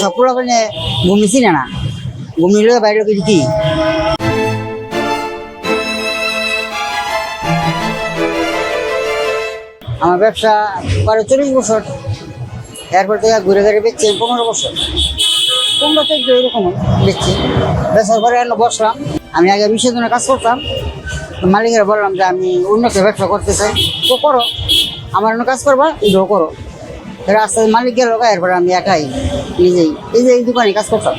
সবগুলো মানে ঘুমিয়েছি না। না ঘুমিয়ে বাইরে কিছু কি? আমার ব্যবসা বারো চল্লিশ বছর। এরপর থেকে ঘুরে ঘুরে বেচছি পনেরো বছর। পনেরো থেকে এরকম বেচছি। বেচার পরে বসলাম। আমি আগে জন্য কাজ করতাম। মালিকের বললাম যে আমি অন্য ব্যবসা করতে চাই। তো করো। আমার অন্য কাজ করবা, এটাও করো। আস্তে মালিক গেল, এরপরে আমি একাই নিজেই এই যে এই দোকানে কাজ করতাম।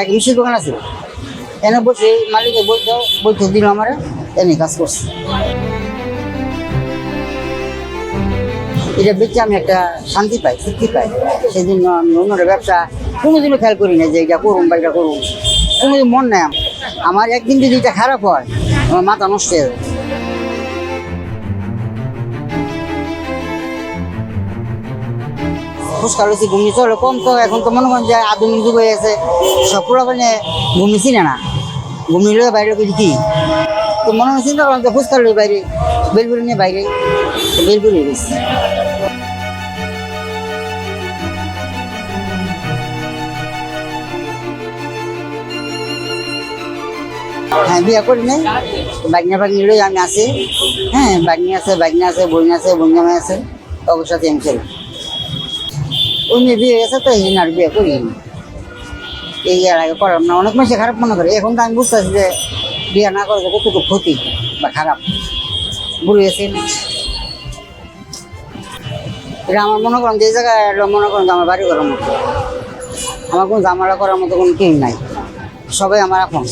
এক মিষ্টির দোকান আছে। এনে বসে মালিকের বলতে বলতে, দিল আমার, এনে কাজ করছি। এটা বেচে আমি একটা শান্তি পাই, তৃপ্তি পাই। সেই জন্য আমি অন্যরা ব্যবসা কোনোদিনও খেয়াল করি না যে এটা করুন বা এটা করুন কোনোদিন মন নেই আমার। আমার একদিন যদি এটা খারাপ হয়, আমার মাথা নষ্ট হয়ে যাবে। ঘুমিয়ে তো এখন তো মনে করেন যে আধুনিক যুগ হয়ে গেছে সবগুলো মানে ঘুমিয়েছি না। না ঘুমিয়ে বাইরে কিছু কি তো মনে হয় চিন্তা করলাম যে বাইরে বেলপুরি নিয়ে বাইরে বেলপুরি গেছি। হ্যাঁ বিয়ে করি বাগনা বাগনি লই আমি আছি। হ্যাঁ বাগনি আছে, বাগনা আছে, বইন আছে বঞ্জামে আছে। অবশ্যই আমি ছিল মেয়ে বিয়ে গেছে তো, এই আর বিয়ে করি এই আর আগে করার না, অনেক মানুষ খারাপ মনে করে। এখন তো আমি বুঝতেছি যে বিয়ে না করে কতটুকু ক্ষতি বা খারাপ। ভুলে গেছি এটা আমার মনে করেন যে জায়গায় মনে করেন আমার বাড়ি করার মতো। আমার কোনো জামালা করার মতো কোনো কেউ নাই। সবাই আমার এখন